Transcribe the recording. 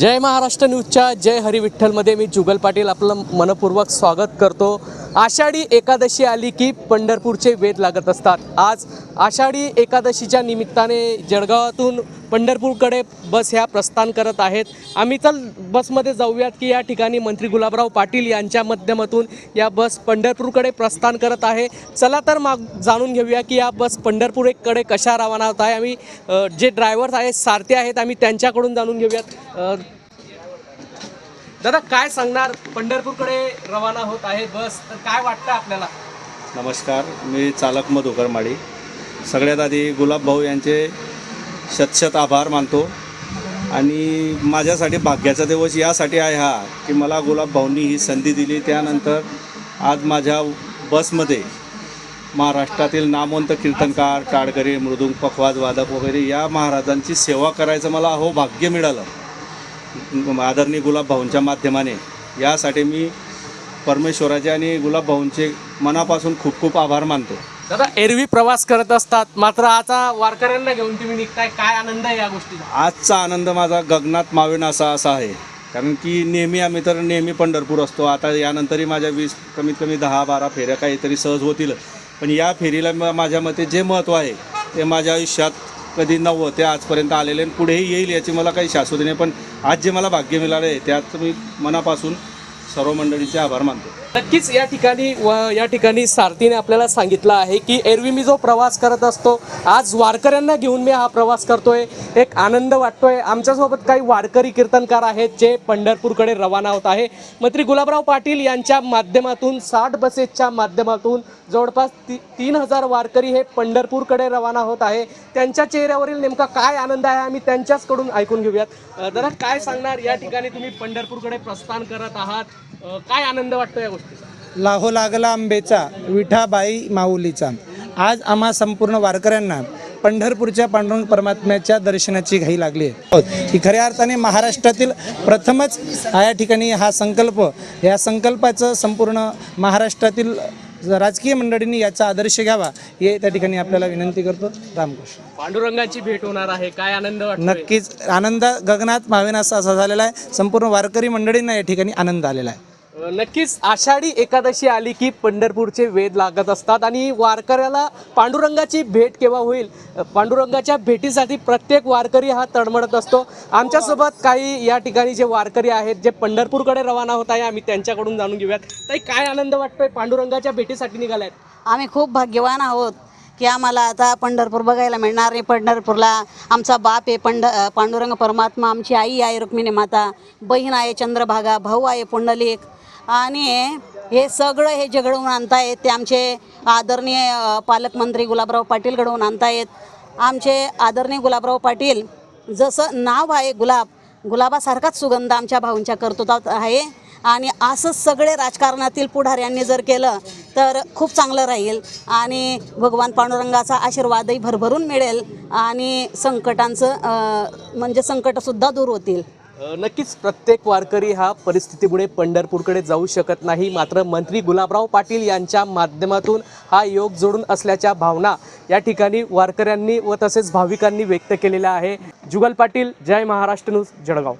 जय महाराष्ट्र न्यूजच्या जय हरी विठ्ठलमध्ये मी जुगल पाटील आपलं मनपूर्वक स्वागत करतो. आषाढी एकादशी आली की पंढरपूरचे वेध लागत असतात. आज आषाढी एकादशीच्या निमित्ताने जळगावातून पंढरपूरकडे बस ह्या प्रस्थान करत आहेत. आम्ही चल बसमध्ये जाऊयात की या ठिकाणी मंत्री गुलाबराव पाटील यांच्या माध्यमातून या बस पंढरपूरकडे प्रस्थान करत आहे. चला तर माग जाणून घेऊया की या बस पंढरपूरकडे कशा रवाना होत आहे. आम्ही जे ड्रायव्हर्स आहेत सारथी आहेत आम्ही त्यांच्याकडून जाणून घेऊयात. दादा काय सांगणार? पंढरपूरकडे रवाना होत आहे बस तर काय वाटतं आपल्याला? नमस्कार मी चालक मधुकर माडी सगळ्यात आधी गुलाबभाऊ यांचे शतशत आभार मानतो. आणि माझ्यासाठी भाग्याचा दिवस यासाठी आहे हा की मला गुलाबभाऊंनी ही संधी दिली. त्यानंतर आज माझ्या बसमध्ये महाराष्ट्रातील नामवंत कीर्तनकार टाळकरी मृदुंग पखवाज वादक वगैरे या महाराजांची सेवा करायचं मला हो भाग्य मिळालं. आदरणीय गुलाब भाऊंच्या माध्यमाने. यासाठी मी परमेश्वराचे आणि गुलाब भाऊंचे मनापासून खूप खूप आभार मानतो. दादा एरवी प्रवास करत असतात. मात्र आता वारकऱ्यांना घेऊन तुम्ही निघताय. काय आनंद आहे या गोष्टीचा? आजचा आनंद माझा गगनात मावेन असा असा आहे. कारण की नेहमी आम्ही तर नेहमी पंढरपूर असतो. आता यानंतरही माझ्या वीस कमीत कमी दहा बारा फेऱ्या काहीतरी सहज होतील. पण या फेरीला माझ्या मते जे महत्त्व आहे ते माझ्या आयुष्यात कधी नव्वतं ते आजपर्यंत आलेले आणि पुढेही येईल याची मला काही शाश्वती नाही. पण आज जे मला भाग्य मिळालं आहे त्यात मी मनापासून सर्व मंडळीचे आभार मानतो. नक्कीच या ठिकाणी व या ठिकाणी सारथीने आपल्याला सांगितलं आहे की एरवी मी जो प्रवास करत असतो आज वारकऱ्यांना घेऊन मी हा प्रवास करतोय. एक आनंद वाटतोय. आमच्यासोबत काही वारकरी कीर्तनकार आहेत जे पंढरपूरकडे रवाना होत आहे. मंत्री गुलाबराव पाटील यांच्या माध्यमातून साठ बसेसच्या माध्यमातून जवळपास ती तीन हजार वारकरी हे पंढरपूरकडे रवाना होत आहे. त्यांच्या चेहऱ्यावरील नेमका काय आनंद आहे आम्ही त्यांच्याचकडून ऐकून घेऊयात. दादा काय सांगणार? या ठिकाणी तुम्ही पंढरपूरकडे प्रस्थान करत आहात. अ, काय आनंद वाटतो या गोष्टीचा? लाहो लागला आंबेचा विठाबाई माऊलीचा. आज आम्हा संपूर्ण वारकऱ्यांना पंढरपूरच्या पांडुरंग परमात्म्याच्या दर्शनाची घाई लागली आहे. ही खऱ्या अर्थाने महाराष्ट्रातील प्रथमच या ठिकाणी हा संकल्प या संकल्पाचं संपूर्ण महाराष्ट्रातील राजकीय मंडळींनी याचा आदर्श घ्यावा हे त्या ठिकाणी आपल्याला विनंती करतो. रामकृष्ण. पांडुरंगाची भेट होणार आहे. काय आनंद वाटतो नक्कीच. आनंद गगनात मावेन असा असा झालेला आहे. संपूर्ण वारकरी मंडळींना या ठिकाणी आनंद आलेला आहे. नक्कीच आषाढी एकादशी आली की पंढरपूरचे वेद लागत असतात आणि वारकऱ्याला पांडुरंगाची भेट केव्हा होईल? पांडुरंगाच्या भेटीसाठी प्रत्येक वारकरी हा तडमडत असतो. आमच्यासोबत काही या ठिकाणी जे वारकरी आहेत जे पंढरपूरकडे रवाना होत आहे आम्ही त्यांच्याकडून जाणून घेऊयात. ताई काय आनंद वाटतोय पांडुरंगाच्या भेटीसाठी निघालायत? आम्ही खूप भाग्यवान आहोत की आम्हाला आता पंढरपूर बघायला मिळणार आहे. पंढरपूरला आमचा बाप आहे पंढ पांडुरंग परमात्मा आमची आई आहे रुक्मिणी माता. बहीण आहे चंद्रभागा भाऊ आहे पुंडलिक. आणि हे सगळं हे जे घडवून आणतायत ते आमचे आदरणीय पालकमंत्री गुलाबराव पाटील घडवून आणतायत. आमचे आदरणीय गुलाबराव पाटील जसं नाव आहे गुलाब गुलाबासारखाच सुगंध आमच्या भाऊंच्या कर्तृत्वात आहे. आणि असंच सगळे राजकारणातील पुढाऱ्यांनी जर केलं तर खूप चांगलं राहील. आणि भगवान पांडुरंगाचा आशीर्वादही भरभरून मिळेल. आणि संकटांचं म्हणजे संकटसुद्धा दूर होतील. नक्कीच प्रत्येक वारकरी हा परिस्थितीमुळे पंढरपूरकडे जाऊ शकत नाही. मात्र मंत्री गुलाबराव पाटील यांच्या माध्यमातून हा योग जोडून असल्याच्या भावना या ठिकाणी वारकऱ्यांनी व तसेच भाविकांनी व्यक्त केलेल्या आहे. जुगल पाटील जय महाराष्ट्र न्यूज जळगाव.